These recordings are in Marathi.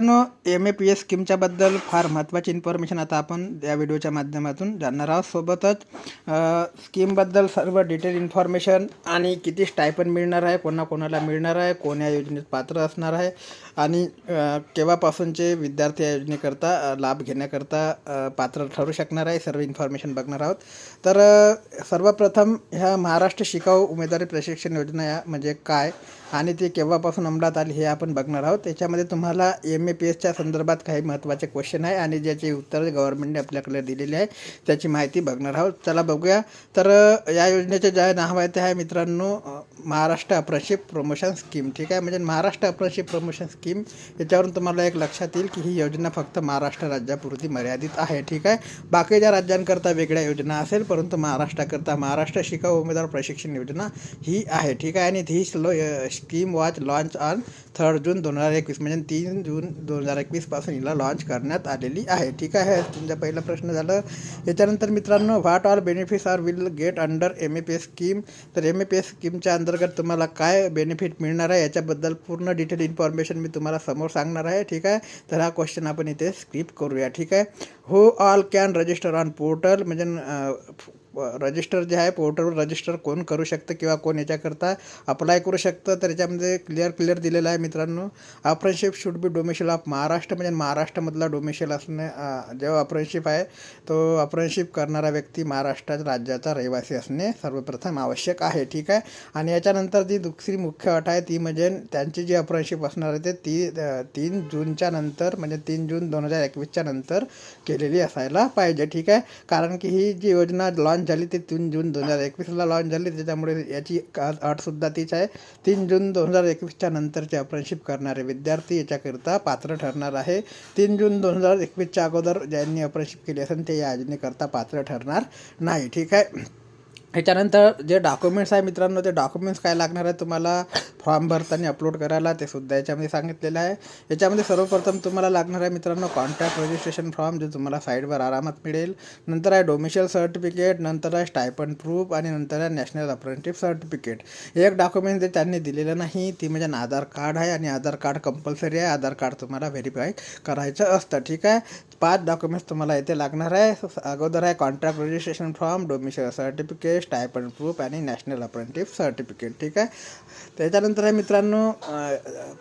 मित्रांनो एम ए पी एस स्कीमच्याबद्दल फार महत्त्वाची इन्फॉर्मेशन आता आपण या व्हिडिओच्या माध्यमातून जाणणार आहोत. सोबतच स्कीमबद्दल सर्व डिटेल इन्फॉर्मेशन आणि किती स्टायपन मिळणार आहे कोणाकोणाला मिळणार आहे कोण या योजनेत पात्र असणार आहे आणि केव्हापासूनचे विद्यार्थी या योजनेकरता लाभ घेण्याकरता पात्र ठरू शकणार आहे सर्व इन्फॉर्मेशन बघणार आहोत. तर सर्वप्रथम ह्या महाराष्ट्र शिकाऊ उमेदवारी प्रशिक्षण योजना या म्हणजे काय? आणि ती केव्हापासून अंमलात आली हे आपण बघणार आहोत. त्याच्यामध्ये तुम्हाला एम ए पी एसच्या संदर्भात काही महत्त्वाचे क्वेश्चन आहे आणि ज्याचे उत्तर गव्हर्नमेंटने आपल्याकडे दिलेली आहे त्याची माहिती बघणार आहोत. चला बघूया. तर या योजनेचे जे नाव आहे ते आहे मित्रांनो महाराष्ट्र अप्रशिप प्रमोशन स्कीम ठीक आहे? म्हणजे महाराष्ट्र अप्रशिप प्रमोशन स्कीम याच्यावरून तुम्हाला एक लक्षात येईल की ही योजना फक्त महाराष्ट्र राज्यापुरती मर्यादित आहे. ठीक आहे? बाकीच्या राज्यांकरता वेगळ्या योजना असेल परंतु महाराष्ट्राकरता महाराष्ट्र शिकाऊ उमेदवार प्रशिक्षण योजना ही आहे. ठीक आहे? आणि ही slow scheme watch launch on third June दोन हजार एकवीस म्हणजे तीन जून दोन हजार एकवीसपासून हिला लॉन्च करण्यात आलेली आहे. ठीक आहे तुमचा पहिला प्रश्न झालं. याच्यानंतर मित्रांनो what all benefits are will get under M A P S scheme तर एम ए पी एस स्कीमच्या अंतर्गत तुम्हाला काय बेनिफिट मिळणार आहे याच्याबद्दल पूर्ण डिटेल इन्फॉर्मेशन मी तुम्हाला समोर सांगणार आहे. ठीक आहे तर हा क्वेश्चन आपण इथे स्किप करूया. ठीक आहे who all can register on portal म्हणजे रजिस्टर जे आहे पोर्टलवर रजिस्टर कोण करू शकतं किंवा कोण याच्याकरता अप्लाय करू शकतं तर याच्यामध्ये क्लिअर क्लिअर दिलेलं आहे मित्रांनो. Apprenticeship should be domicile of Maharashtra म्हणजे महाराष्ट्रामधला डोमेशियल असणे जो अप्रेंशिप आहे तो अप्रेनशिप करणारा व्यक्ती महाराष्ट्र राज्याचा रहिवासी असणे सर्वप्रथम आवश्यक आहे ठीक आहे? आणि याच्यानंतर जी दुसरी मुख्य अट आहे ती म्हणजे त्यांची जी अप्रेनशिप असणार आहे ते ती तीन जूनच्या नंतर म्हणजे तीन जून दोन हजार एकवीसच्या नंतर केलेली असायला पाहिजे ठीक आहे? कारण की ही जी योजना लॉन्च झाली ती तीन जून दोन हजार एकवीसला लॉन्च झाली. त्याच्यामुळे याची अटसुद्धा तीच आहे. तीन जून दोन हजार एकवीसच्या नंतरचे अप्रेनशिप करणारे विद्यार्थी याच्याकरिता पात्र ठरणार आहे. तीन जून दोन हजार एकवीसच्या अगोदर ज्यांनी अप्रेनशिप केली असेल ते या योजनेकरता पात्र ठरणार नाही. ठीक आहे. ह्याच्यानंतर जे डॉक्युमेंट्स आहे मित्रांनो ते डॉक्युमेंट्स काय लागणार आहे तुम्हाला फॉर्म भरताना अपलोड करायला ते सुद्धा याच्यामध्ये सांगितलेलं आहे. याच्यामध्ये सर्वप्रथम तुम्हाला लागणार आहे मित्रांनो कॉन्टॅक्ट रजिस्ट्रेशन फॉर्म जे तुम्हाला साईडवर आरामात मिळेल. नंतर आहे डोमिशियल सर्टिफिकेट नंतर आहे स्टायपन प्रूफ आणि नंतर आहे नॅशनल अप्रेंटिप सर्टिफिकेट एक डॉक्युमेंट जे त्यांनी दिलेलं नाही ती म्हणजे आधार कार्ड आहे आणि आधार कार्ड कंपल्सरी आहे. आधार कार्ड तुम्हाला व्हेरीफाय करायचं असतं. ठीक आहे? पाच डॉक्युमेंट्स तुम्हाला इथे लागणार आहे. अगोदर आहे contract registration form domicile certificate stipend proof आणि नॅशनल अप्रेंटिस सर्टिफिकेट ठीक आहे? त्याच्यानंतर आहे मित्रांनो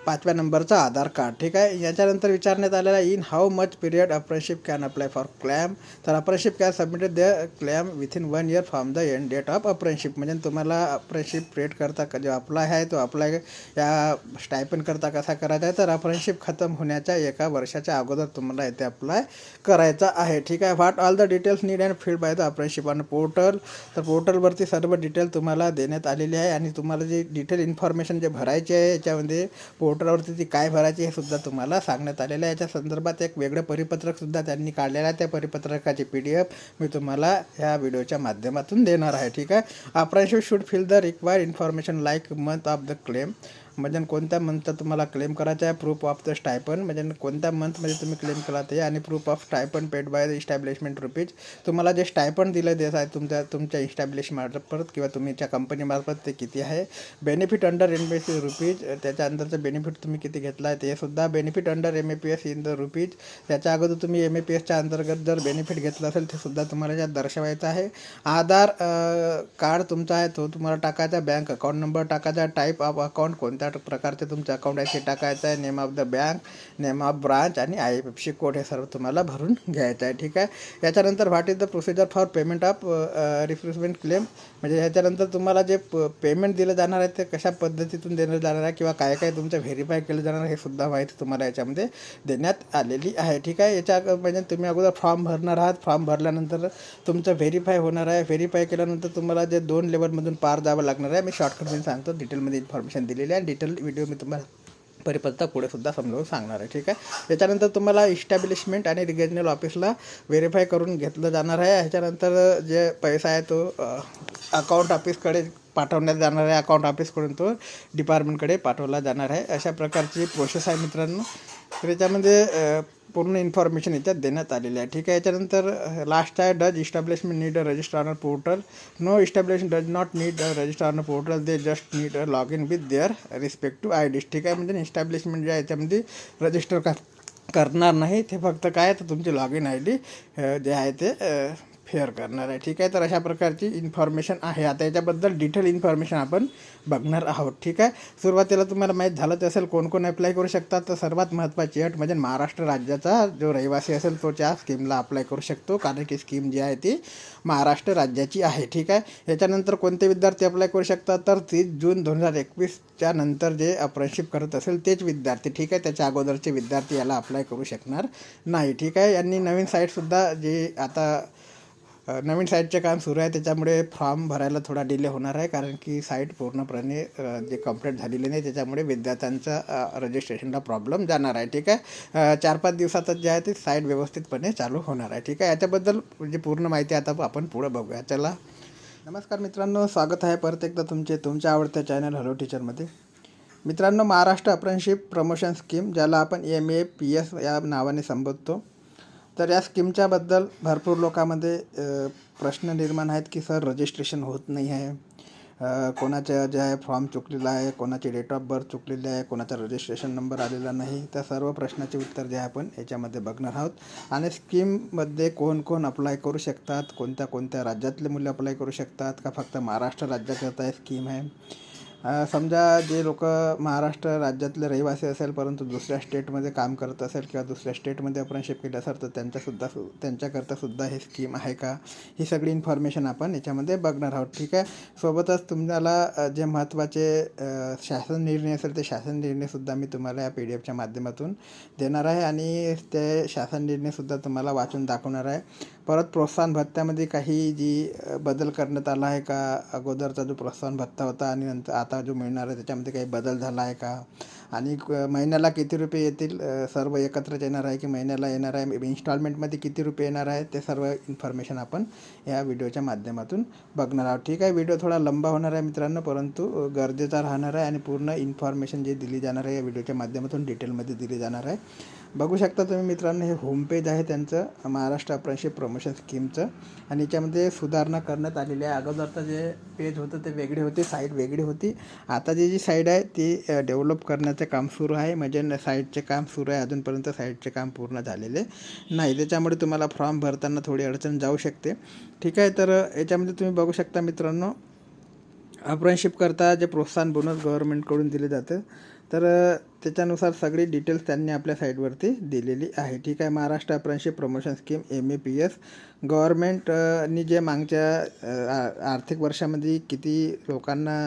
पाचव्या नंबरचा आधार कार्ड ठीक आहे? याच्यानंतर विचारण्यात आलेला आहे in how much period apprenticeship can apply for claim तर apprenticeship can submitted the claim within one year from the end date of apprenticeship म्हणजे तुम्हाला अप्रेनशिप क्रिएट करता जो अप्लाय आहे तो अप्लाय या स्टायपन करता कसा करायचा आहे? तर अप्रेनशिप खतम होण्याच्या एका वर्षाच्या अगोदर तुम्हाला इथे अप्लाय करायचा आहे. ठीक आहे. What all the details need and filled by the apprenticeship on portal तर पोर्टलवरती सर्व डिटेल तुम्हाला देण्यात आलेली आहे आणि तुम्हाला जे डिटेल इन्फॉर्मेशन जे भरायची आहे याच्यामध्ये पोर्टलवरती ती काय भरायची हे सुद्धा तुम्हाला सांगण्यात आलेलं आहे. याच्या संदर्भात एक वेगळं परिपत्रकसुद्धा त्यांनी काढलेलं आहे. त्या परिपत्रकाची पी डी एफ मी तुम्हाला ह्या व्हिडिओच्या माध्यमातून देणार आहे. ठीक आहे. Apprenticeship should fill the required information like month of the claim म्हणजे कोणत्या मंथचा तुम्हाला क्लेम करायचा आहे? प्रूफ ऑफ द स्टायपन म्हणजे कोणत्या मंथमध्ये तुम्ही क्लेम केला ते? आणि proof of stipend paid by the establishment rupees तुम्हाला जे स्टायपन दिलं देत आहे तुमच्या तुमच्या इस्टॅब्लिशमार्फत किंवा तुमच्या कंपनीमार्फत ते किती आहे? Benefit under M S C rupees त्याच्या अंदरचं बेनिफिट तुम्ही किती घेतला आहे ते सुद्धा benefit under M A P S in the rupees त्याच्या अगोदर तुम्ही एम ए पी एसच्या अंतर्गत जर बेनिफिट घेतलं असेल ते सुद्धा तुम्हाला यात दर्शवायचं आहे. आधार कार्ड तुमचा आहे तो तुम्हाला टाकायचा बँक अकाउंट नंबर टाकायचा टाईप ऑफ अकाउंट कोणत्या प्रकारचे तुमचं अकाउंट आहे ते टाकायचं आहे name of the bank name of branch आणि I F F C code हे सर्व तुम्हाला भरून घ्यायचं आहे ठीक आहे? याच्यानंतर what is the procedure for payment of refreshment claim म्हणजे ह्याच्यानंतर तुम्हाला जे पेमेंट दिलं जाणार आहे ते कशा पद्धतीतून देण्यात जाणार आहे किंवा काय काय तुमचं व्हेरीफाय केलं जाणार आहे हे सुद्धा माहिती तुम्हाला याच्यामध्ये देण्यात आलेली आहे ठीक आहे? याच्या म्हणजे तुम्ही अगोदर फॉर्म भरणार आहात फॉर्म भरल्यानंतर तुमचं व्हेरीफाय होणार आहे. व्हेरीफाय केल्यानंतर तुम्हाला जे दोन लेवलमधून पार जावं लागणार आहे मी शॉर्टकटमध्ये सांगतो डिटेलमध्ये इन्फॉर्मेशन दिलेली आहे डिटेल डिटेल व्हिडिओ मी तुम्हाला परिपत्रक पुढेसुद्धा समजावून सांगणार आहे ठीक आहे? त्याच्यानंतर तुम्हाला इस्टॅब्लिशमेंट आणि रिगजनल ऑफिसला व्हेरीफाय करून घेतलं जाणार आहे. ह्याच्यानंतर जे पैसा आहे तो अकाउंट ऑफिसकडे पाठवण्यात जाणार आहे. अकाउंट ऑफिसकडून तो डिपार्टमेंटकडे पाठवला जाणार आहे. अशा प्रकारची प्रोसेस आहे मित्रांनो. तर त्याच्यामध्ये पूर्ण इन्फॉर्मेशन याच्यात देण्यात आलेली आहे. ठीक आहे याच्यानंतर लास्ट आहे does establishment need a register on portal no establishment does not need a register on portal they just need a log in with their respective I Ds ठीक आहे म्हणजे इस्टॅब्लिशमेंट जे आहे याच्यामध्ये रजिस्टर का करणार नाही. ते फक्त काय तर तुमची log in I D J आहे ते फेअर करणार आहे. ठीक आहे? तर अशा प्रकारची इन्फॉर्मेशन आहे. आता याच्याबद्दल डिटेल इन्फॉर्मेशन आपण बघणार आहोत. ठीक आहे? सुरुवातीला तुम्हाला माहीत झालंच असेल कोण कोण अप्लाय करू शकतात. तर सर्वात महत्त्वाची अट म्हणजे महाराष्ट्र राज्याचा जो रहिवासी असेल तो त्या स्कीमला अप्लाय करू शकतो. कारण की स्कीम जी आहे ती महाराष्ट्र राज्याची आहे. ठीक आहे? याच्यानंतर कोणते विद्यार्थी अप्लाय करू शकतात? तर तीस जून दोन हजार एकवीसच्या नंतर जे अप्रेनशिप करत असेल तेच विद्यार्थी. ठीक आहे? त्याच्या अगोदरचे विद्यार्थी याला अप्लाय करू शकणार नाही. ठीक आहे? यांनी नवीन साईटसुद्धा जे आता नवीन साईटचे काम सुरू आहे. त्याच्यामुळे फॉर्म भरायला थोडा डिले होणार आहे. कारण की साईट पूर्णपणे जे कंप्लीट झालेली नाही त्याच्यामुळे विद्यार्थ्यांचा रजिस्ट्रेशनला प्रॉब्लेम जाणार आहे. ठीक आहे? चार पाच दिवसातच जे आहे ते साईट व्यवस्थितपणे चालू होणार आहे. ठीक आहे? याच्याबद्दल म्हणजे पूर्ण माहिती आता आपण पुढं बघूया. चला. नमस्कार मित्रांनो. स्वागत आहे परत एकदा तुमचे तुमच्या आवडत्या चॅनल हॅलो टीचरमध्ये मित्रांनो महाराष्ट्र अप्रेंशिप प्रमोशन स्कीम ज्याला आपण एम ए पी एस या नावाने संबोधतो. तर या स्कीमच्याबद्दल भरपूर लोकांमध्ये प्रश्न निर्माण आहेत की सर रजिस्ट्रेशन होत नाही आहे. कोणाच्या जे आहे फॉर्म चुकलेला आहे कोणाची डेट ऑफ बर्थ चुकलेली आहे कोणाचा रजिस्ट्रेशन नंबर आलेला नाही. त्या सर्व प्रश्नाचे उत्तर जे आहे आपण याच्यामध्ये बघणार आहोत. आणि स्कीममध्ये कोण कोण अप्लाय करू शकतात? कोणत्या कोणत्या राज्यातले मुलं अप्लाय करू शकतात? का फक्त महाराष्ट्र राज्याकरता स्कीम आहे? समजा जे लोक महाराष्ट्र राज्यातले रहिवासी असेल परंतु दुसऱ्या स्टेटमध्ये काम करत असेल किंवा दुसऱ्या स्टेटमध्ये अप्रेंशिप केलं असेल तर त्यांच्यासुद्धा सु त्यांच्याकरतासुद्धा हे स्कीम आहे का? ही सगळी इन्फॉर्मेशन आपण याच्यामध्ये बघणार आहोत. ठीक आहे? सोबतच तुम्हाला जे महत्त्वाचे शासन निर्णय असेल ते शासन निर्णयसुद्धा मी तुम्हाला या पी डी एफच्या माध्यमातून देणार आहे आणि ते शासन निर्णयसुद्धा तुम्हाला वाचून दाखवणार आहे. परत प्रोत्साहन भत्त्यामध्ये काही जी बदल करण्यात आला आहे का? अगोदरचा जो प्रोत्साहन भत्ता होता आणि नंतर आता जो मिळणार आहे त्याच्यामध्ये काही बदल झाला आहे का? आणि क- महिन्याला किती रुपये येतील? सर्व एकत्रच येणार आहे की महिन्याला येणार आहे? इन्स्टॉलमेंटमध्ये किती रुपये येणार आहे ते सर्व इन्फॉर्मेशन आपण या व्हिडिओच्या माध्यमातून बघणार आहोत. ठीक आहे व्हिडिओ थोडा लंबा होणार आहे मित्रांनो परंतु गरजेचा राहणार आहे आणि पूर्ण इन्फॉर्मेशन जे दिली जाणार आहे या व्हिडिओच्या माध्यमातून डिटेलमध्ये दिली जाणार आहे. बघू शकता तुम्ही मित्रांनो हे होम पेज आहे त्यांचं महाराष्ट्र अप्रेंशिप प्रमोशन स्कीमचं आणि याच्यामध्ये सुधारणा करण्यात आलेली आहे. अगोदरचं जे पेज होतं ते वेगळे होते साईट वेगळी होती. आता जी जी साईट आहे ती डेव्हलप करण्याचं काम सुरू आहे. म्हणजे साईटचे काम सुरू आहे. अजूनपर्यंत साईटचे काम पूर्ण झालेले नाही. त्याच्यामुळे तुम्हाला फॉर्म भरताना थोडी अडचण जाऊ शकते. ठीक आहे तर याच्यामध्ये तुम्ही बघू शकता मित्रांनो अप्रेंशिप करता जे प्रोत्साहन बोनस गव्हर्नमेंटकडून दिले जातं. तर त्याच्यानुसार सगळी डिटेल्स त्यांनी आपल्या साईटवरती दिलेली आहे. ठीक आहे Maharashtra apprenticeship promotion scheme M A P S गव्हर्मेंटनी जे मागच्या आर्थिक वर्षामध्ये किती लोकांना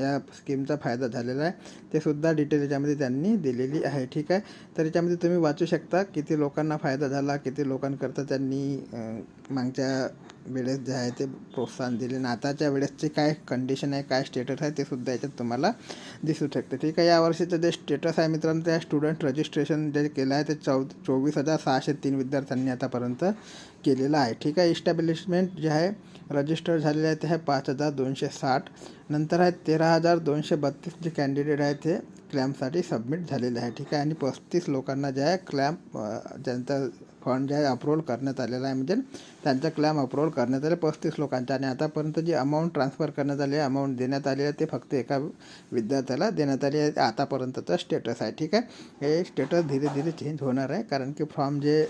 या स्कीमचा फायदा झालेला आहे ते सुद्धा डिटेल याच्यामध्ये त्यांनी दिलेली आहे. ठीक आहे तर याच्यामध्ये तुम्ही वाचू शकता किती लोकांना फायदा झाला किती लोकांकरता त्यांनी मागच्या वेळेस जे आहे ते प्रोत्साहन दिले. आणि आताच्या वेळेसचे काय कंडिशन आहे काय स्टेटस आहे ते सुद्धा याच्यात तुम्हाला दिसू शकते. ठीक आहे या वर्षीचं जे स्टेटस आहे मित्रांनो त्या स्टुडंट रजिस्ट्रेशन जे केलं आहे ते चौ चोवीस हजार सहाशे तीन विद्यार्थ्यांनी आतापर्यंत केलेलं आहे. ठीक आहे इस्टॅब्लिशमेंट जे आहे रजिस्टर झालेले आहे ते आहे पाच हजार दोनशे साठ. नंतर आहे तेरा हजार दोनशे बत्तीस जे कॅन्डिडेट आहे ते क्लॅम्पसाठी सबमिट झालेले आहे. ठीक आहे आणि पस्तीस लोकांना जे आहे क्लॅम्प ज्यांचा फंड जे आहे अप्रूव्हल करण्यात आलेला आहे. म्हणजे त्यांचा क्लॅम अप्रूव्हल करण्यात आले पस्तीस लोकांचा आणि आतापर्यंत जी अमाऊंट ट्रान्सफर करण्यात आली आहे अमाऊंट देण्यात आली आहे ते फक्त एका विद्यार्थ्याला देण्यात आली आहे. आतापर्यंतचं स्टेटस आहे ठीक आहे? हे स्टेटस धीरे धीरे चेंज होणार आहे कारण की फॉर्म जे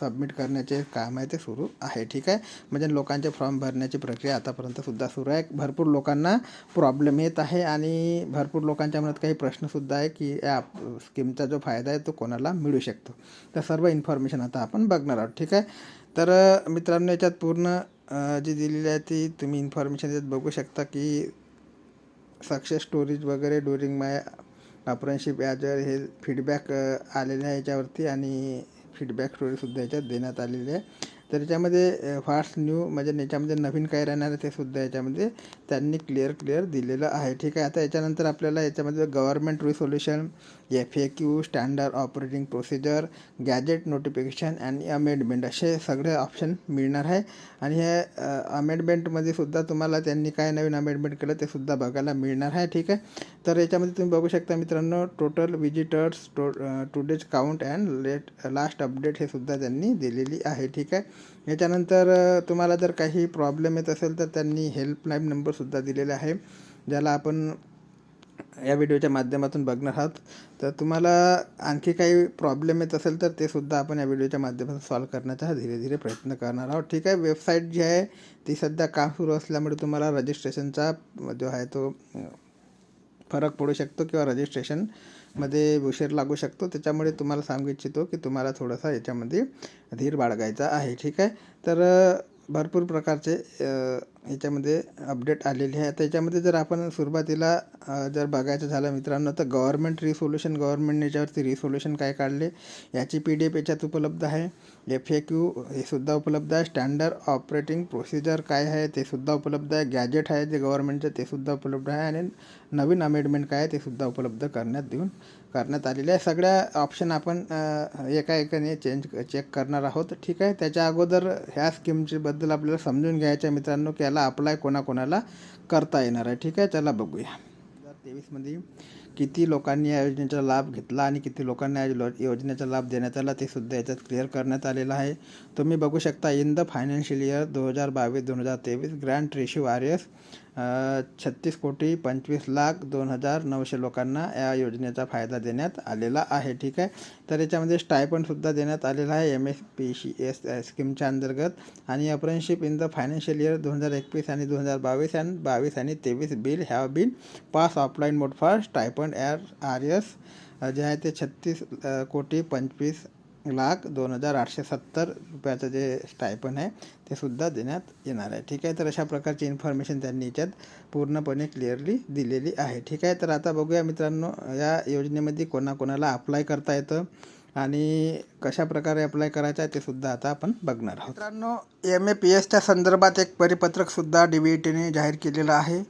सबमिट करण्याचे काम आहे ते सुरू आहे ठीक आहे? म्हणजे लोकांचे फॉर्म भरण्याची प्रक्रिया आतापर्यंत सुद्धा सुरू आहे. भरपूर लोकांना प्रॉब्लेम येत आहे आणि भरपूर लोकांच्या मनात काही प्रश्नसुद्धा आहे की या स्कीमचा जो फायदा आहे तो कोणाला मिळू शकतो? तर सर्व इन्फॉर्मेशन आता आपण बघणार आहोत ठीक आहे? तर मित्रांनो याच्यात पूर्ण जी दिलेली आहे ती तुम्ही इन्फॉर्मेशन याच्यात बघू शकता की सक्सेस स्टोरीज वगैरे ड्युरिंग माय अप्रेंशिप याच्यावर हे फीडबॅक आलेले आहे याच्यावरती आणि फीडबॅक स्टोरीसुद्धा याच्यात देण्यात आलेली आहे. तर याच्यामध्ये फास्ट न्यू म्हणजे याच्यामध्ये नवीन काय राहणार आहे ते सुद्धा याच्यामध्ये त्यांनी क्लिअर क्लिअर दिलेलं आहे. ठीक आहे आता याच्यानंतर आपल्याला याच्यामध्ये government resolution F A Q standard operating procedure gazette notification आणि अमेंडमेंट असे सगळे ऑप्शन मिळणार आहे. आणि हे अमेंडमेंटमध्ये सुद्धा तुम्हाला त्यांनी काय नवीन अमेंडमेंट केलं ते सुद्धा बघायला मिळणार आहे. ठीक आहे तर याच्यामध्ये तुम्ही बघू शकता मित्रांनो total visitors to today's count and late last update हे सुद्धा त्यांनी दिलेली आहे. ठीक आहे याच्यानंतर तुम्हाला जर काही प्रॉब्लेम येत असेल तर त्यांनी हेल्पलाईन नंबरसुद्धा दिलेला आहे ज्याला आपण या व्हिडिओच्या माध्यमातून बघणार आहात. तर तुम्हाला आणखी काही प्रॉब्लेम येत असेल तर ते सुद्धा आपण या व्हिडिओच्या माध्यमातून सॉल्व करण्याचा धीरे धीरे प्रयत्न करणार आहोत. ठीक आहे? वेबसाईट जी आहे ती सध्या काम सुरू असल्यामुळे तुम्हाला रजिस्ट्रेशनचा जो आहे तो फरक पडू शकतो किंवा रजिस्ट्रेशन मध्ये उशीर लागू शकतो. त्याच्यामुळे तुम्हाला सांगू इच्छितो की तुम्हाला थोडासा याच्यामध्ये धीर बाळगायचा आहे. ठीक आहे? तर भरपूर प्रकारचे याच्यामध्ये अपडेट आलेले आहे. त्याच्यामध्ये जर आपण सुरुवातीला जर बघायचं झालं मित्रांनो तर गव्हर्मेंट रिसोल्युशन गव्हर्मेंटने याच्यावरती रिसोल्युशन काय काढले याची पी डी एफ याच्यात उपलब्ध आहे. एफ ए क्यू हे सुद्धा उपलब्ध आहे. स्टँडर्ड ऑपरेटिंग प्रोसिजर काय आहे ते सुद्धा उपलब्ध आहे. गॅजेट आहे जे गव्हर्मेंटचं ते सुद्धा उपलब्ध आहे. आणि नवीन अमेंडमेंट काय आहे ते सुद्धा उपलब्ध करण्यात देऊन करण्यात आलेल्या आहे. सगळ्या ऑप्शन आपण एकाएकाने एका एकाने चेंज चेक करणार आहोत. ठीक आहे? त्याच्या अगोदर ह्या स्कीमच्याबद्दल आपल्याला समजून घ्यायच्या मित्रांनो की याला अप्लाय कोणाकोणाला करता येणार आहे. ठीक आहे? चला बघूया. दोन हजार तेवीसमध्ये किती लोकांनी या योजनेचा लाभ घेतला आणि किती लोकांना या लो- योजनेचा लाभ देण्यात आला ते सुद्धा याच्यात क्लिअर करण्यात आलेलं आहे. तुम्ही बघू शकता इन द फायनान्शियल इयर दोन हजार बावीस दोन हजार तेवीस ग्रँड रेशिओ आर एस छत्तीस कोटी पंचवीस लाख दोन हजार नऊशे लोकांना या योजनेचा फायदा देण्यात आलेला आहे ठीक आहे? तर याच्यामध्ये स्टायपंडसुद्धा देण्यात आलेला आहे M S P C S स्कीमच्या अंतर्गत. आणि apprenticeship in the financial year दोन हजार एकवीस आणि दोन हजार बावीस आणि बावीस आणि तेवीस bill have been pass offline mode for stipend are R S जे आहे ते छत्तीस कोटी पंचवीस लाख दोन हजार आठशे सत्तर रुपयाचं जे स्टायपन आहे ते सुद्धा देण्यात येणार आहे. ठीक आहे? तर अशा प्रकारची इन्फॉर्मेशन त्यांनी याच्यात पूर्णपणे क्लिअरली दिलेली आहे. ठीक आहे? तर आता बघूया मित्रांनो या योजनेमध्ये कोणाकोणाला अप्लाय करता येतं आणि कशा प्रकारे अप्लाय करायचं आहे ते सुद्धा आता आपण बघणार आहोत. मित्रांनो एम ए पी एसच्या संदर्भात एक परिपत्रकसुद्धा डी बी टीने जाहीर केलेलं आहे.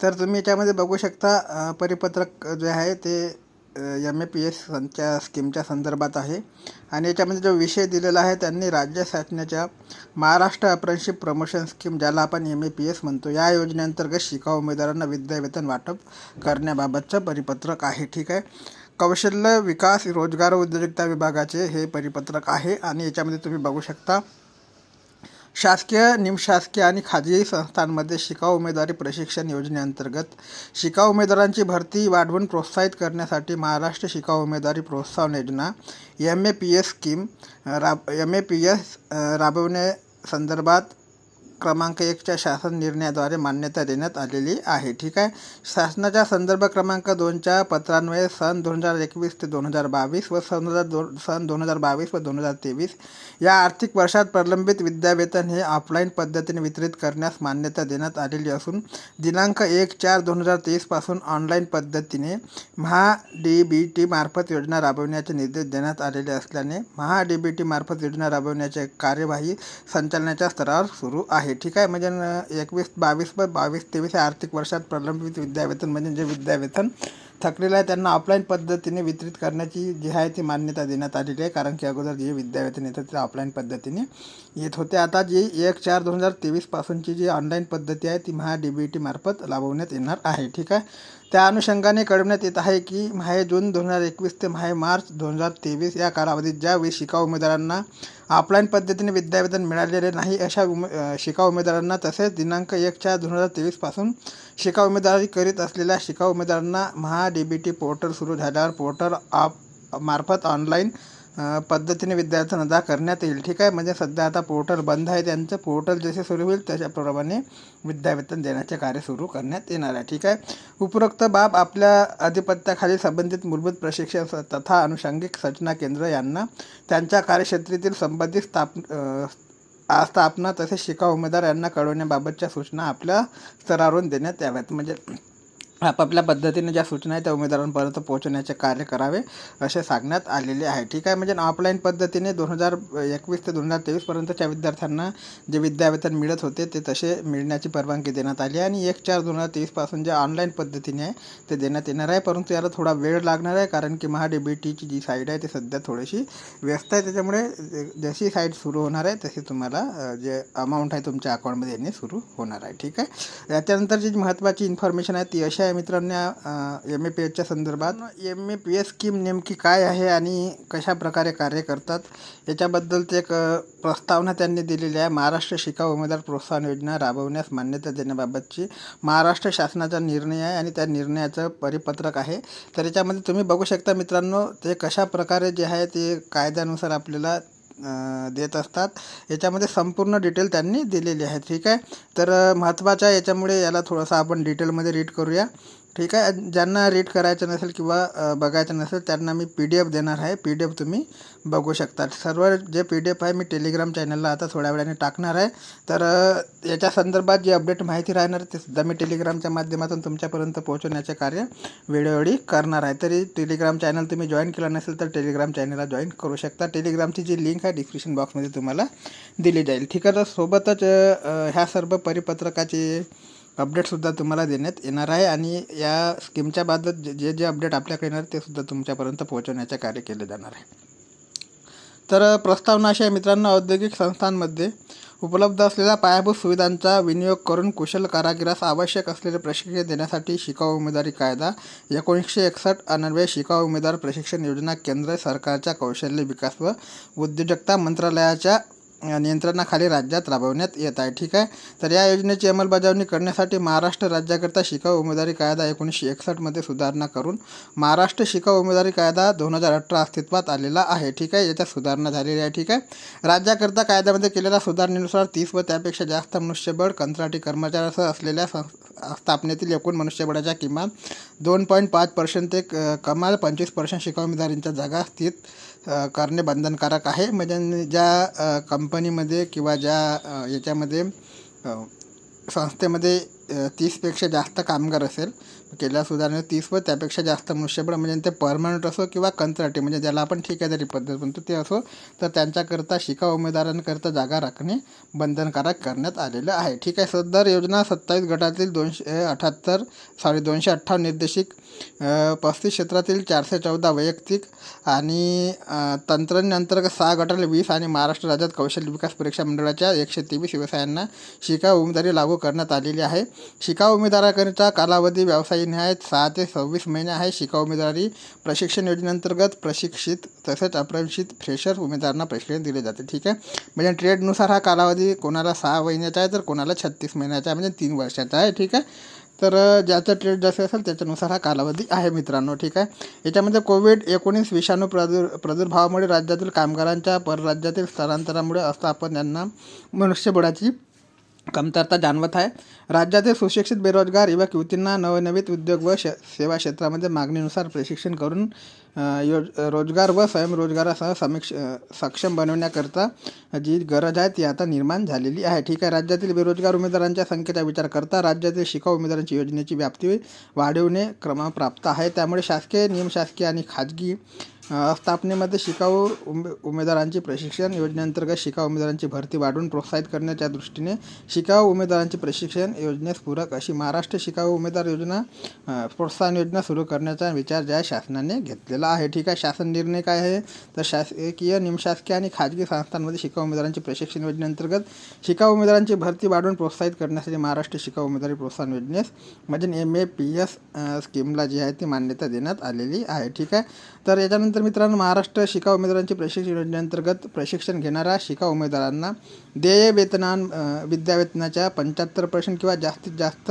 तर तुम्ही याच्यामध्ये बघू शकता परिपत्रक जे आहे ते एम ए पी एस संच्या स्कीमच्या संदर्भात आहे. आणि याच्यामध्ये जो विषय दिलेला आहे त्यांनी राज्य शासनाच्या महाराष्ट्र अप्रेंटिसशिप प्रमोशन स्कीम ज्याला आपण एम ए पी एस म्हणतो या योजनेअंतर्गत शिकाऊ उमेदवारांना विद्यावेतन वाटप करण्याबाबतचं परिपत्रक आहे. ठीक आहे? कौशल्य विकास रोजगार उद्योजकता विभागाचे हे परिपत्रक आहे. आणि याच्यामध्ये तुम्ही बघू शकता शासकीय निमशासकीय आणि खाजगी संस्थांमध्ये शिकाऊ उमेदवारी प्रशिक्षण योजनेअंतर्गत शिकाऊ उमेदवारांची भरती वाढवून प्रोत्साहित करण्यासाठी महाराष्ट्र शिकाऊ उमेदवारी प्रोत्साहन योजना M A P S scheme राब एम ए पी एस राबवण्यासंदर्भात क्रमांक एकच्या शासन निर्णयाद्वारे मान्यता देण्यात आलेली आहे. ठीक आहे? शासनाच्या संदर्भ क्रमांक दोनच्या पत्रान्वये सन दोन हजार एकवीस ते दोन हजार बावीस व सन हजार दोन सन दोन हजार बावीस व दोन हजार तेवीस या आर्थिक वर्षात प्रलंबित विद्यावेतन हे ऑफलाईन पद्धतीने वितरित करण्यास मान्यता देण्यात आलेली असून दिनांक एक चार दोन हजार तेवीसपासून ऑनलाईन पद्धतीने महा डी बी टी मार्फत योजना राबविण्याचे निर्देश देण्यात आलेले असल्याने महा डी बी टी मार्फत योजना राबविण्याचे कार्यवाही संचालनाच्या स्तरावर सुरू आहे. ठीक आहे? म्हणजे न- एकवीस बावीस व बावीस तेवीस या आर्थिक वर्षात प्रलंबित विद्यावेतन म्हणजे जे विद्यावेतन थकलेलं आहे त्यांना ऑफलाईन पद्धतीने वितरित करण्याची जी आहे ती मान्यता देण्यात आलेली आहे. कारण की अगोदर जे विद्यावेतन येतं ते ऑफलाईन पद्धतीने येत होते. आता जी एक चार दोन हजार तेवीसपासूनची जी ऑनलाईन पद्धती आहे ती महा डी बी टी मार्फत राबवण्यात येणार आहे. ठीक आहे? त्या अनुषंगाने कळवण्यात येत आहे की माहे जून दोन हजार एकवीस ते माहे मार्च दोन हजार तेवीस या कालावधीत ज्यावेळी शिकाऊ उमेदवारांना ऑफलाईन पद्धतीने विद्यावेतन मिळालेले नाही अशा उमे शिका उमेदवारांना तसेच दिनांक एक चार दोन हजार तेवीसपासून शिकाऊ उमेदवारी करीत असलेल्या शिकाऊ उमेदवारांना Maha D B T portal सुरू झाल्यावर पोर्टल आप मार्फत ऑनलाईन पद्धतीने विद्यार्थ्यांना अदा करण्यात येईल. ठीक आहे? म्हणजे सध्या आता पोर्टल बंद आहे. त्यांचं पोर्टल जसे सुरू होईल त्याच्याप्रमाणे विद्यावेतन देण्याचे कार्य सुरू करण्यात येणार आहे. ठीक आहे? उपरोक्त बाब आपल्या अधिपत्याखाली संबंधित मूलभूत प्रशिक्षण तथा अनुषंगिक सूचना केंद्र यांना त्यांच्या कार्यक्षेत्रातील संबंधित स्थाप स्थापना तसेच शिका उमेदवार यांना कळवण्याबाबतच्या सूचना आपल्या स्तरावरून देण्यात याव्यात. म्हणजे आपापल्या पद्धतीने ज्या सूचना आहेत त्या उमेदवारांपर्यंत पोहोचवण्याचे कार्य करावे असे सांगण्यात आलेले आहे. ठीक आहे म्हणजे ऑफलाईन पद्धतीने दोन हजार एकवीस ते दोन हजार तेवीसपर्यंतच्या विद्यार्थ्यांना जे विद्यावेतन मिळत होते ते तसे मिळण्याची परवानगी देण्यात आली आहे आणि एक चार दोन हजार तेवीसपासून जे ऑनलाईन पद्धतीने आहे ते देण्यात येणार आहे. परंतु याला थोडा वेळ लागणार आहे कारण की महाडीबीटीची बी टीची जी साईट आहे ती सध्या थोडीशी व्यस्त आहे. त्याच्यामुळे जशी साईट सुरू होणार आहे तशी तुम्हाला जे अमाऊंट आहे तुमच्या अकाउंटमध्ये येणे सुरू होणार आहे. ठीक आहे? त्यानंतर जी महत्त्वाची इन्फॉर्मेशन आहे ती अशी आहे आहे मित्रांनो एम ए पी एचच्या संदर्भात. M A P S scheme नेमकी काय आहे आणि कशा प्रकारे कार्य करतात याच्याबद्दलचे एक प्रस्तावना त्यांनी दिलेली आहे. महाराष्ट्र शिकाऊ उमेदवार प्रोत्साहन योजना राबवण्यास मान्यता देण्याबाबतची महाराष्ट्र शासनाचा निर्णय आहे आणि त्या निर्णयाचं परिपत्रक आहे. तर याच्यामध्ये तुम्ही बघू शकता मित्रांनो ते कशा प्रकारे जे आहे ते कायद्यानुसार आपल्याला देत असतात. याच्यामध्ये संपूर्ण डिटेल त्यांनी दिलेली आहे. ठीक आहे? तर महत्त्वाचं आहे याच्यामुळे याला थोडंसं आपण डिटेलमध्ये रीड करूया. ठीक आहे. ज्यांना रीड करायचं नसेल किंवा बघायचं नसेल त्यांना मी पी डी एफ देणार आहे. पी डी एफ तुम्ही बघू शकता. सर्व जे पी डी एफ आहे मी टेलिग्राम चॅनलला आता थोड्या वेळाने टाकणार आहे. तर याच्या संदर्भात जी अपडेट माहिती राहणार ते सुद्धा मी टेलिग्रामच्या माध्यमातून तुमच्यापर्यंत पोहोचवण्याचे कार्य वेळोवेळी करणार आहे. तरी टेलिग्राम चॅनल तुम्ही जॉईन केलं नसेल तर टेलिग्राम चॅनलला जॉईन करू शकता. टेलिग्रामची जी लिंक आहे डिस्क्रिप्शन बॉक्समध्ये तुम्हाला दिली जाईल. ठीक आहे. तर सोबतच ह्या सर्व परिपत्रकाची अपडेटसुद्धा तुम्हाला देण्यात येणार आहे आणि या स्कीमच्या बाबत जे जे अपडेट आपल्याकडे येणार ते सुद्धा तुमच्यापर्यंत पोहोचवण्याचे कार्य केले जाणार आहे. तर प्रस्तावना अशी आहे मित्रांनो औद्योगिक संस्थांमध्ये उपलब्ध असलेल्या पायाभूत सुविधांचा विनियोग करून कुशल कारागिरास आवश्यक असलेले प्रशिक्षण देण्यासाठी शिकाऊ उमेदवारी कायदा एकोणीसशे एकसष्ट अन्वये शिकाऊ उमेदवार प्रशिक्षण योजना केंद्र सरकारच्या कौशल्य विकास व उद्योजकता मंत्रालयाच्या नियंत्रणाखाली राज्यात राबवण्यात येत आहे. ठीक आहे? तर या योजनेची अंमलबजावणी करण्यासाठी महाराष्ट्र राज्याकरता शिकाऊ उमेदवारी कायदा एकोणीसशे एकसष्टमध्ये सुधारणा करून महाराष्ट्र शिकाऊ उमेदवारी कायदा दोन हजार अठरा अस्तित्वात आलेला आहे. ठीक आहे? याच्यात सुधारणा झालेली आहे. ठीक आहे? राज्याकरता कायद्यामध्ये केलेल्या सुधारणेनुसार तीस व त्यापेक्षा जास्त मनुष्यबळ कंत्राटी कर्मचाऱ्यासह असलेल्या सं स्थापनेतील एकूण मनुष्यबळाच्या किमान दोन पॉईंट पाच पर्सेंट ते क- कमाल पंचवीस पर्सेंट शिकाऊ उमेदवारींच्या जागा स्थित करणे बंधनकारक आहे. म्हणजे ज्या कंपनीमध्ये किंवा ज्या याच्यामध्ये संस्थेमध्ये तीसपेक्षा जास्त कामगार असेल केल्या सुधारणे तीस व त्यापेक्षा जास्त मनुष्यबळ म्हणजे ते परमनंट असो किंवा कंत्राटी म्हणजे ज्याला आपण ठेकेदारी पद्धत म्हणतो ते असो तर त्यांच्याकरता शिका उमेदवारांकरता जागा राखणे बंधनकारक करण्यात आलेलं आहे. ठीक आहे सदर योजना सत्तावीस गटातील दोनशे अठ्याहत्तर सॉरी दोनशे अठ्ठावन्न निर्देशिक पस्तीस क्षेत्रातील चारशे चौदा वैयक्तिक आणि अ, अंतर्गत सहा गटाला वीस आणि महाराष्ट्र राज्यात कौशल्य विकास परीक्षा मंडळाच्या एकशे तेवीस व्यवसायांना शिकाऊ उमेदवारी लागू करण्यात आलेली आहे. शिकाऊ उमेदवाराकरिता कालावधी व्यवसायनिहाय सहा ते सव्वीस महिने आहे. शिकाऊ उमेदवारी प्रशिक्षण योजनेअंतर्गत प्रशिक्षित तसेच अप्रशिक्षित फ्रेशर उमेदवारांना प्रशिक्षण दिले जाते. ठीक आहे? म्हणजे ट्रेडनुसार हा कालावधी कोणाला सहा महिन्याचा आहे तर कोणाला छत्तीस महिन्याचा आहे म्हणजे तीन वर्षाचा आहे. ठीक आहे? तर ज्याचं ट्रेड जसं असेल त्याच्यानुसार हा कालावधी आहे मित्रांनो ठीक आहे? याच्यामध्ये कोविड एकोणीस विषाणू प्रादुर प्रादुर्भावामुळे राज्यातील कामगारांच्या परराज्यातील स्थलांतरामुळे आपण यांना मनुष्यबळाची कमतरता जाणवत आहे. राज्यातील सुशिक्षित बेरोजगार युवक युवतींना नवनवीन उद्योग व श सेवा क्षेत्रामध्ये मागणीनुसार प्रशिक्षण करून यो योज रोजगार व स्वयंरोजगारासह समीक्ष सक्षम बनवण्याकरता जी गरज आहे ती आता निर्माण झालेली आहे. ठीक आहे. राज्यातील बेरोजगार उमेदवारांच्या संख्येचा विचार करता राज्यातील शिकाऊ उमेदवारांची योजनेची व्याप्ती वाढवणे क्रमप्राप्त आहे. त्यामुळे शासकीय निमशासकीय आणि खाजगी स्थापनेमध्ये शिकाऊ उमे उमेदवारांची प्रशिक्षण योजनेअंतर्गत शिकाऊ उमेदवारांची भरती वाढवून प्रोत्साहित करण्याच्या दृष्टीने शिकाऊ उमेदवारांची प्रशिक्षण योजनेस पूरक अशी महाराष्ट्र शिकाऊ उमेदवार योजना प्रोत्साहन योजना सुरू करण्याचा विचार ज्या शासनाने घेतलेला आहे. ठीक आहे शासन निर्णय काय आहे? तर शासकीय निमशासकीय आणि खाजगी संस्थांमध्ये शिकाऊ उमेदवारांची प्रशिक्षण योजनेअंतर्गत शिकाऊ उमेदवारांची भरती वाढवून प्रोत्साहित करण्यासाठी महाराष्ट्र शिकाऊ उमेदवारी प्रोत्साहन योजनेस म्हणजे एम ए पी एस स्कीमला जी आहे ती मान्यता देण्यात आलेली आहे. ठीक आहे तर याच्यानंतर मित्रांनो महाराष्ट्र शिका उमेदवारांची प्रशिक्षण योजनेअंतर्गत प्रशिक्षण घेणाऱ्या शिका उमेदवारांना देय वेतनान विद्यावेतनाच्या पंच्याहत्तर पर्सेंट किंवा जास्तीत जास्त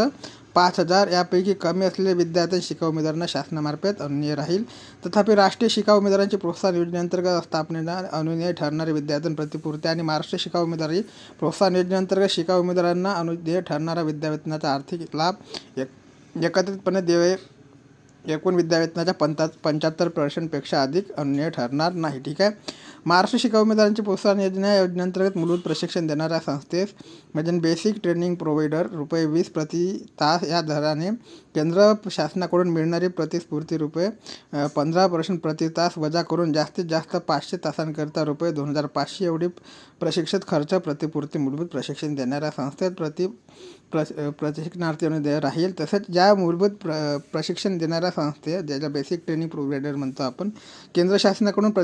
पाच हजार यापैकी कमी असलेले विद्यार्थी शिका उमेदवारांना शासनामार्फत अनुनीय राहील. तथापि राष्ट्रीय शिका उमेदवारांची प्रोत्साहन योजनेअंतर्गत स्थापनेला अनुनीय ठरणारे विद्यार्थी प्रतिपूर्ती आणि महाराष्ट्र शिका उमेदवारी प्रोत्साहन योजनेअंतर्गत शिकाऊ उमेदवारांना अनुदेय ठरणारा विद्यावेतनाचा आर्थिक लाभ एक एकत्रितपणे देय एकूण विद्यावेतनाच्या पंचा पंच्याहत्तर पर्सेंटपेक्षा अधिक अन्य ठरणार नाही ठीक आहे? महाराष्ट्र शिकाऊ उमेदवारांची प्रोत्साहन योजना योजनेअंतर्गत मूलभूत प्रशिक्षण देणाऱ्या संस्थेस म्हणजे बेसिक ट्रेनिंग प्रोव्हायडर रुपये वीस प्रति तास या दराने केंद्र शासनाकडून मिळणारी प्रतिस्फूर्ती रुपये पंधरा पर्सेंट प्रति तास वजा करून जास्तीत जास्त पाचशे तासांकरता रुपये दोन हजार पाचशे एवढी प्रशिक्षित खर्च प्रतिपूर्ती मूलभूत प्रशिक्षण देणाऱ्या संस्थेत प्रति प्रश प्रशिक्षणार्थी दे राहील. तसेच ज्या मूलभूत प्र प्रशिक्षण देणाऱ्या संस्थे ज्याच्या बेसिक ट्रेनिंग प्रोव्हायडर म्हणतो आपण केंद्र शासनाकडून प्र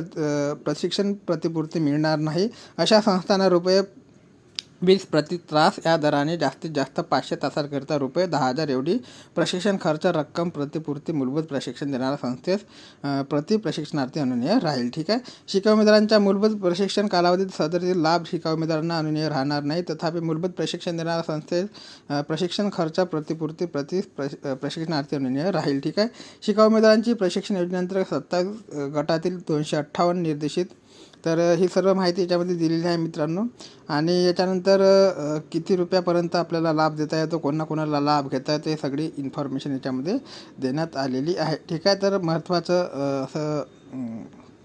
प्रशिक्षण प्रतिपूर्ती मिळणार नाही. अशा संस्थांना रुपये वीस प्रति त्रास या दराने जास्तीत जास्त पाचशे तासांकरिता रुपये दहा हजार एवढी प्रशिक्षण खर्च रक्कम प्रतिपूर्ती मूलभूत प्रशिक्षण देणाऱ्या संस्थेस प्रति प्रशिक्षणार्थी अनुनय राहील. ठीक आहे? शिकाऊ उमेदवारांच्या मूलभूत प्रशिक्षण कालावधीत सदरील लाभ शिकाऊ उमेदवारांना अनुनय राहणार नाही. तथापि मूलभूत प्रशिक्षण देणाऱ्या संस्थेस प्रशिक्षण खर्च प्रतिपूर्ती प्रति प्रश- प्रशिक्षणार्थी अनुनय राहील. ठीक आहे? शिकाऊ उमेदवारांची प्रशिक्षण योजनेअंतर्गत सत्तावीस गटातील दोनशे अठ्ठावन्न निर्देशित तर ही सर्व माहिती याच्यामध्ये दिलेली आहे मित्रांनो. आणि याच्यानंतर किती रुपयापर्यंत आपल्याला लाभ देता येतो कोणाकोणाला लाभ घेता येतो हे सगळी इन्फॉर्मेशन याच्यामध्ये देण्यात आलेली आहे. ठीक आहे तर महत्त्वाचं असं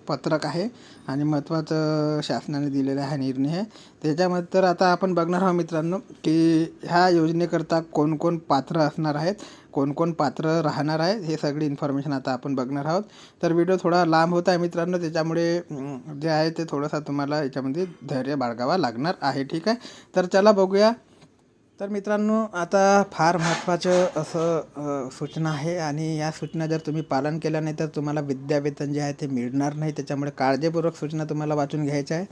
पत्रक आहे आणि महत्त्वाचं शासनाने दिलेला आहे निर्णय आहे. त्याच्यामध्ये तर आता आपण बघणार आहोत मित्रांनो की ह्या योजनेकरता कोण कोण पात्र असणार आहेत कोणकोण पात्र राहणार आहे हे सगळी इन्फॉर्मेशन आता आपण बघणार आहोत. तर व्हिडिओ थोडा लांब होत आहे मित्रांनो त्याच्यामुळे जे आहे ते थोडंसं तुम्हाला याच्यामध्ये धैर्य बाळगावा लागणार आहे ठीक आहे? तर चला बघूया तर मित्रांनो आता फार महत्त्वाचं असं सूचना आहे आणि या सूचना जर तुम्ही पालन केलं नाही तर तुम्हाला विद्यावेतन जे आहे ते मिळणार नाही. त्याच्यामुळे काळजीपूर्वक सूचना तुम्हाला वाचून घ्यायच्या आहे.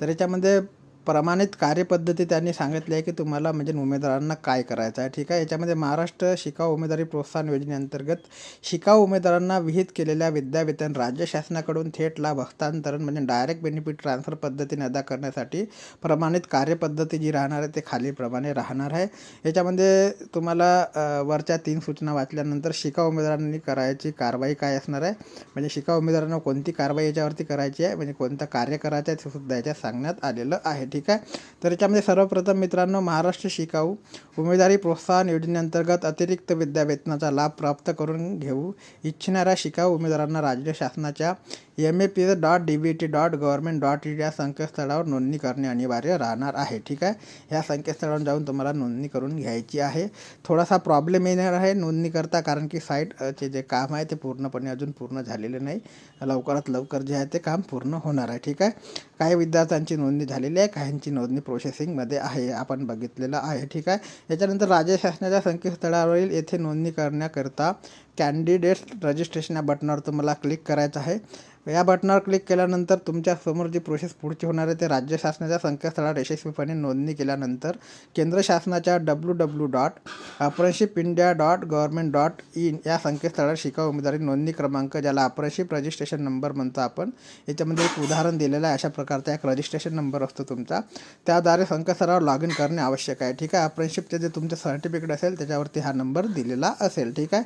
तर याच्यामध्ये प्रमाणित कार्यपद्धती त्यांनी सांगितली आहे की तुम्हाला म्हणजे उमेदवारांना काय करायचं आहे. ठीक आहे? याच्यामध्ये महाराष्ट्र शिकाऊ उमेदवारी प्रोत्साहन योजनेअंतर्गत शिकाऊ उमेदवारांना विहित केलेल्या विद्यावेतन राज्य शासनाकडून थेट लाभ हस्तांतरण म्हणजे डायरेक्ट बेनिफिट ट्रान्सफर पद्धतीने अदा करण्यासाठी प्रमाणित कार्यपद्धती जी राहणार आहे ते खालीलप्रमाणे राहणार आहे. याच्यामध्ये तुम्हाला वरच्या तीन सूचना वाचल्यानंतर शिकाऊ उमेदवारांनी करायची कारवाई काय असणार आहे? म्हणजे शिकाऊ उमेदवारांना कोणती कारवाई याच्यावरती करायची आहे? म्हणजे कोणतं कार्य करायचं आहे ते सुद्धा याच्यात सांगण्यात आलेलं आहे? ठीक आहे? तर याच्यामध्ये सर्वप्रथम मित्रांनो महाराष्ट्र शिकाऊ उमेदवारी प्रोत्साहन योजनेअंतर्गत अतिरिक्त विद्यावेतनाचा लाभ प्राप्त करून घेऊ इच्छिणाऱ्या शिकाऊ उमेदवारांना राज्य शासनाच्या M A P S dot D B T dot government dot in या संकेतस्थळावर नोंदणी करणे अनिवार्य राहणार आहे. ठीक आहे? ह्या संकेतस्थळावर जाऊन तुम्हाला नोंदणी करून घ्यायची आहे. थोडासा प्रॉब्लेम येणार आहे नोंदणी करता कारण की साईटचे जे काम आहे ते पूर्णपणे अजून पूर्ण झालेले नाही. लवकरात लवकर जे आहे ते काम पूर्ण होणार आहे. ठीक आहे? काही विद्यार्थ्यांची नोंदणी झालेली आहे काहींची नोंदणी प्रोसेसिंगमध्ये आहे आपण बघितलेलं आहे. ठीक आहे? याच्यानंतर राज्य शासनाच्या संकेतस्थळावरील येथे नोंदणी करण्याकरता कॅन्डिडेट्स रजिस्ट्रेशन या बटनावर तुम्हाला क्लिक करायचं आहे. या बटनावर क्लिक केल्यानंतर तुमच्यासमोर जी प्रोसेस पुढची होणार आहे ते राज्य शासनाच्या संकेतस्थळावर यशस्वीपणे नोंदणी केल्यानंतर केंद्र शासनाच्या W W dot apprenticeship India dot government dot in या संकेतस्थळावर शिकाऊ उमेदवारी नोंदणी क्रमांक ज्याला अप्रनशिप रजिस्ट्रेशन नंबर म्हणतो आपण याच्यामध्ये एक उदाहरण दिलेलं आहे. अशा प्रकारचा एक रजिस्ट्रेशन नंबर असतो तुमचा. त्याद्वारे संकेतस्थळावर लॉग इन करणे आवश्यक आहे. ठीक आहे? अप्रनशिपचे जे तुमचं सर्टिफिकेट असेल त्याच्यावरती हा नंबर दिलेला असेल. ठीक आहे?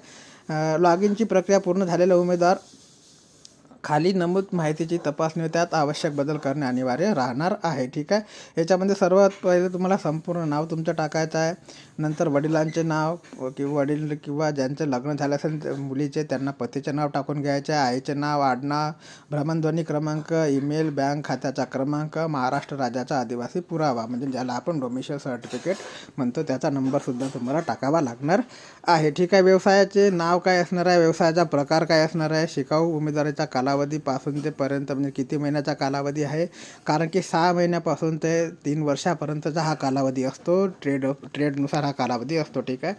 लॉग इनची प्रक्रिया पूर्ण झालेला उमेदवार खाली नमूद माहितीची तपासणी त्यात आवश्यक बदल करणे अनिवार्य राहणार आहे. ठीक आहे? याच्यामध्ये सर्वात पहिले तुम्हाला संपूर्ण नाव तुमचं टाकायचं आहे. नंतर वडिलांचे नाव किंवा वडील किंवा ज्यांचं लग्न झालं असेल मुलीचे त्यांना पतीचे नाव टाकून घ्यायचे आईचे नाव आडनाव भ्रमणध्वनी क्रमांक ईमेल बँक खात्याचा क्रमांक महाराष्ट्र राज्याचा आदिवासी पुरावा. म्हणजे ज्याला आपण डोमिशियल सर्टिफिकेट म्हणतो त्याचा नंबरसुद्धा तुम्हाला टाकावा लागणार आहे. ठीक आहे? व्यवसायाचे नाव काय असणार आहे? व्यवसायाचा प्रकार काय असणार आहे? शिकाऊ उमेदवारीचा कालावधीपासून ते पर्यंत म्हणजे किती महिन्याचा कालावधी आहे? कारण की सहा महिन्यापासून ते तीन वर्षापर्यंतचा हा कालावधी असतो. ट्रेड ट्रेडनुसार हा कालावधी असतो ठीक आहे?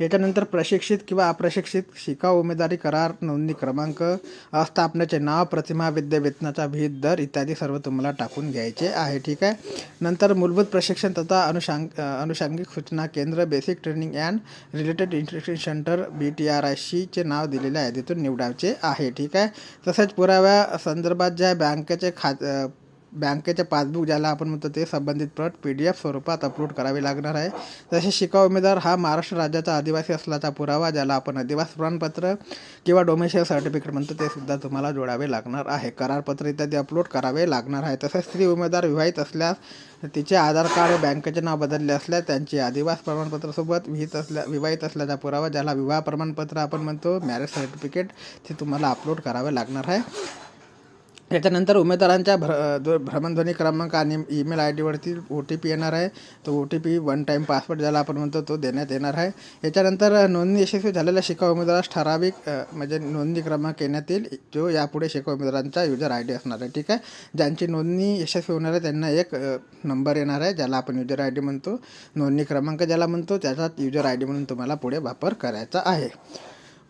याच्यानंतर प्रशिक्षित किंवा अप्रशिक्षित शिकाऊ उमेदवारी करार नोंदणी क्रमांक आस्थापनेचे नाव प्रतिमा विद्या वेतनाचा भीत दर इत्यादी सर्व तुम्हाला टाकून घ्यायचे आहे ठीक आहे? नंतर मूलभूत प्रशिक्षण तथा अनुषांग अनुषांगिक सूचना केंद्र basic training and related instruction centre B T R I सीचे नाव आहे तिथून निवडायचे आहे ठीक आहे? तसेच पुराव्या संदर्भात ज्या बँकेचे खात बँकेचे पासबुक ज्याला आपण म्हणतो ते संबंधित प्रत पी डी एफ स्वरूपात अपलोड करावी लागणार आहे. तसे शिकाऊ उमेदवार हा महाराष्ट्र राज्याचा आदिवासी असल्याचा पुरावा ज्याला आपण आदिवासी प्रमाणपत्र किंवा डोमेशियल सर्टिफिकेट म्हणतो ते सुद्धा तुम्हाला जोडावे लागणार आहे. करारपत्र इत्यादी अपलोड करावे लागणार आहे. तसेच स्त्री उमेदवार विवाहित असल्यास तिचे आधार कार्ड बँकेचे नाव बदलले असल्यास त्यांचे आदिवास प्रमाणपत्रासोबत विहित असल्या विवाहित असल्याचा पुरावा ज्याला विवाह प्रमाणपत्र आपण म्हणतो मॅरेज सर्टिफिकेट ते तुम्हाला अपलोड करावे लागणार आहे. त्याच्यानंतर उमेदवारांच्या भ्र दो- भ्रमणध्वनी क्रमांक आणि ईमेल आय डीवरती ओ टी पी येणार आहे. तो O T P one time password ज्याला आपण म्हणतो तो देण्यात येणार आहे. याच्यानंतर नोंदणी यशस्वी झालेल्या शिका उमेदवारास ठराविक म्हणजे नोंदणी क्रमांक येण्यात येईल. जो यापुढे शिका उमेदवारांचा युजर आय डी असणार आहे. ठीक आहे? ज्यांची नोंदणी यशस्वी होणार आहे त्यांना एक नंबर येणार आहे ज्याला आपण युजर आय डी म्हणतो. नोंदणी क्रमांक ज्याला म्हणतो त्याचा युजर आय डी म्हणून तुम्हाला पुढे वापर करायचा आहे.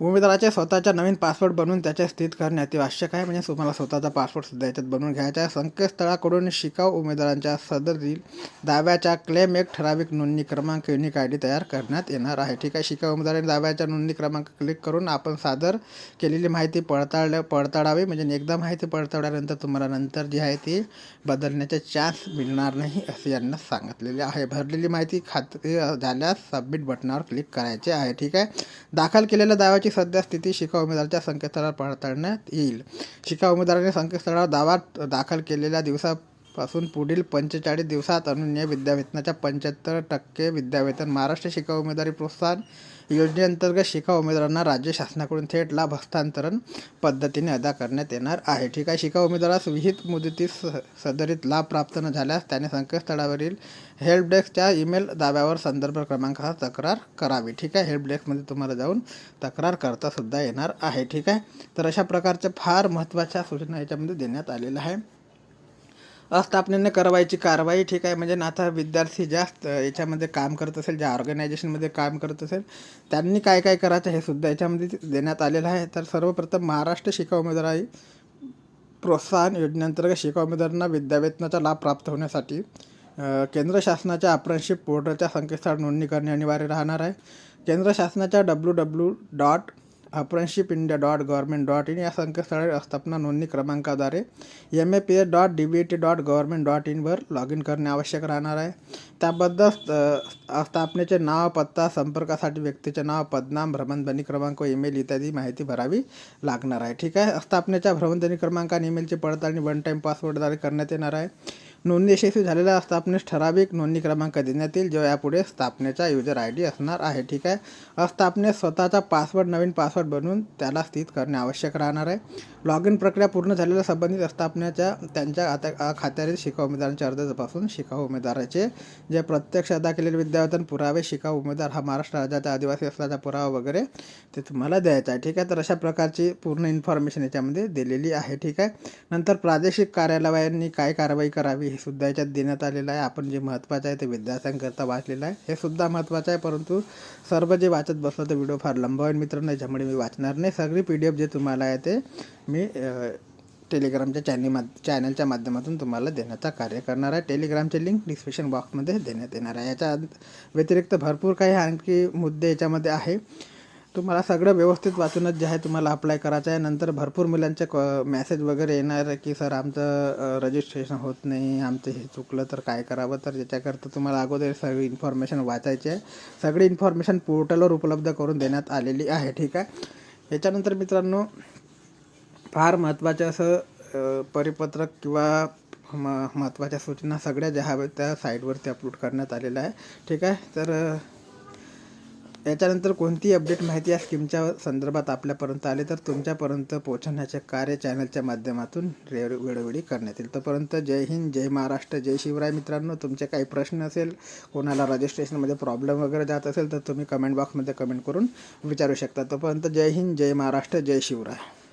उमेदवाराचे स्वतःचा नवीन पासवर्ड बनवून त्याचे स्थित करणे अति आवश्यक आहे. म्हणजे तुम्हाला स्वतःचा पासवर्ड सुद्धा याच्यात बनवून घ्यायचा आहे. संकेतस्थळाकडून शिकाऊ उमेदवारांच्या सदरील दाव्याच्या क्लेम एक ठराविक नोंदणी क्रमांक युनिक आय डी तयार करण्यात येणार आहे. ठीक आहे शिकाऊ उमेदवारांनी दाव्याच्या नोंदणी क्रमांक क्लिक करून आपण सादर केलेली माहिती पडताळ पडताळावी. म्हणजे एकदा माहिती पडताळल्यानंतर तुम्हाला नंतर जी आहे ती बदलण्याचे चान्स मिळणार नाही असे यांना सांगितलेले आहे. भरलेली माहिती खात्री झाल्यास सबमिट बटनावर क्लिक करायचे आहे. ठीक आहे. दाखल केलेल्या दाव्याची सध्या स्थिती शिका उमेदवाराच्या संकेतस्थळावर पडताळण्यात येईल. शिका उमेदवाराने संकेतस्थळावर दावा दाखल केलेल्या दिवसापासून पुढील पंचेचाळीस दिवसात अनुन्य विद्यावेतनाच्या पंच्याहत्तर टक्के विद्यावेतन महाराष्ट्र शिका उमेदवारी प्रोत्साहन योजनेअंतर्गत शिका उमेदवारांना राज्य शासनाकडून थेट लाभ हस्तांतरण पद्धतीने अदा करण्यात येणार आहे. ठीक आहे. शिका उमेदवारास विहित मुदतीस स- सदरीत लाभ प्राप्त न झाल्यास त्याने संकेतस्थळावरील हेल्प डेस्कच्या ईमेल दाव्यावर संदर्भ क्रमांकासह तक्रार करावी. ठीक आहे. हेल्प डेस्कमध्ये तुम्हाला जाऊन तक्रार करता सुद्धा येणार आहे. ठीक आहे. तर अशा प्रकारच्या फार महत्त्वाच्या सूचना याच्यामध्ये देण्यात आलेल्या आहे. अस्थापनेने करवायची कारवाई ठीक आहे. म्हणजे ना आता विद्यार्थी जास्त याच्यामध्ये काम करत असेल ज्या ऑर्गनायझेशनमध्ये काम करत असेल त्यांनी काय काय करायचं हे सुद्धा याच्यामध्ये देण्यात आलेलं आहे. तर सर्वप्रथम महाराष्ट्र शिका उमेदवारी प्रोत्साहन योजनेअंतर्गत शिका उमेदवारांना विद्यावेतनाचा लाभ प्राप्त होण्यासाठी केंद्र शासनाच्या अप्रेंटिसशिप पोर्टलच्या संकेतस्थळ नोंदणी करणे अनिवार्य राहणार आहे. केंद्र शासनाच्या W W dot apprenticeship India dot government dot in या संकेतस्थळावर स्थापना नोंदणी क्रमांकाद्वारे M A P S dot D B T dot government dot इनवर log in करणे आवश्यक राहणार आहे. त्याबद्दल स्थापनेचे नाव पत्ता संपर्कासाठी व्यक्तीचे नाव पदनाम भ्रमणध्वनी क्रमांक ईमेल इत्यादी माहिती भरावी लागणार आहे. ठीक आहे? स्थापनेच्या भ्रमणध्वनी क्रमांक आणि ईमेलची पडताळणी वन टाईम पासवर्डद्वारे करण्यात येणार आहे. नोंदणी यशस्वी झालेल्या स्थापनेस ठराविक नोंदणी क्रमांक देण्यात येईल जो यापुढे स्थापनेचा युजर आय डी असणार आहे ठीक आहे? अस्थापनेस स्वतःचा पासवर्ड नवीन पासवर्ड बनवून त्याला स्थित करणे आवश्यक राहणार आहे. लॉग इन प्रक्रिया पूर्ण झालेल्या संबंधित अस्थापनेच्या त्यांच्या आता खात्यातील शिकाऊ उमेदवारांच्या अर्ज तपासून शिकाऊ उमेदवाराचे जे प्रत्यक्ष अदा केलेले विद्यावेतन पुरावे शिकाऊ उमेदवार हा महाराष्ट्र राज्याचा आदिवासी असल्याचा पुरावा वगैरे ते तुम्हाला द्यायचा आहे. ठीक आहे? तर अशा प्रकारची पूर्ण इन्फॉर्मेशन याच्यामध्ये दिलेली आहे. ठीक आहे? नंतर प्रादेशिक कार्यालयांनी काय कारवाई करावी हे सुद्धा याच्यात देण्यात आलेलं आहे. आपण जे महत्त्वाचं आहे ते विद्यार्थ्यांकरता वाचलेलं आहे. हे सुद्धा महत्त्वाचं आहे परंतु सर्व जे वाचत बसलं तर व्हिडिओ फार लंबा होईल मित्रांनो. याच्यामुळे मी वाचणार नाही. सगळी पी डी एफ जे तुम्हाला आहे ते मी टेलिग्रामच्या चॅनल मा चॅनलच्या माध्यमातून तुम्हाला देण्याचा कार्य करणार आहे. टेलिग्रामचे लिंक डिस्क्रिप्शन बॉक्समध्ये देण्यात येणार आहे. याच्या व्यतिरिक्त भरपूर काही आणखी मुद्दे याच्यामध्ये आहे. तुम्हाला सगळं व्यवस्थित वाचूनच जे आहे तुम्हाला अप्लाय करायचं आहे. नंतर भरपूर मुलांचे क मॅसेज वगैरे येणार आहे की सर आमचं रजिस्ट्रेशन होत नाही. आमचं हे चुकलं तर काय करावं? तर याच्याकरता तुम्हाला अगोदर सगळी इन्फॉर्मेशन वाचायची आहे. सगळी इन्फॉर्मेशन पोर्टलवर उपलब्ध करून देण्यात आलेली आहे. ठीक आहे? याच्यानंतर मित्रांनो फार महत्त्वाचं असं परिपत्रक किंवा म महत्त्वाच्या सूचना सगळ्या ज्या हव्या त्या साईटवरती अपलोड करण्यात आलेल्या आहे ठीक आहे? तर याच्यानंतर कोणतीही अपडेट माहिती या स्कीमच्या संदर्भात आपल्यापर्यंत आली? तर तुमच्यापर्यंत पोहोचवण्याचे कार्य चॅनलच्या माध्यमातून रे वेळोवेळी करण्यात येईल. तोपर्यंत जय हिंद जय महाराष्ट्र जय शिवराय मित्रांनो. तुमचे काही प्रश्न असेल कोणाला रजिस्ट्रेशनमध्ये प्रॉब्लेम वगैरे जात असेल तर तुम्ही कमेंट बॉक्समध्ये कमेंट करून विचारू शकता. तोपर्यंत जय हिंद जय महाराष्ट्र जय शिवराय.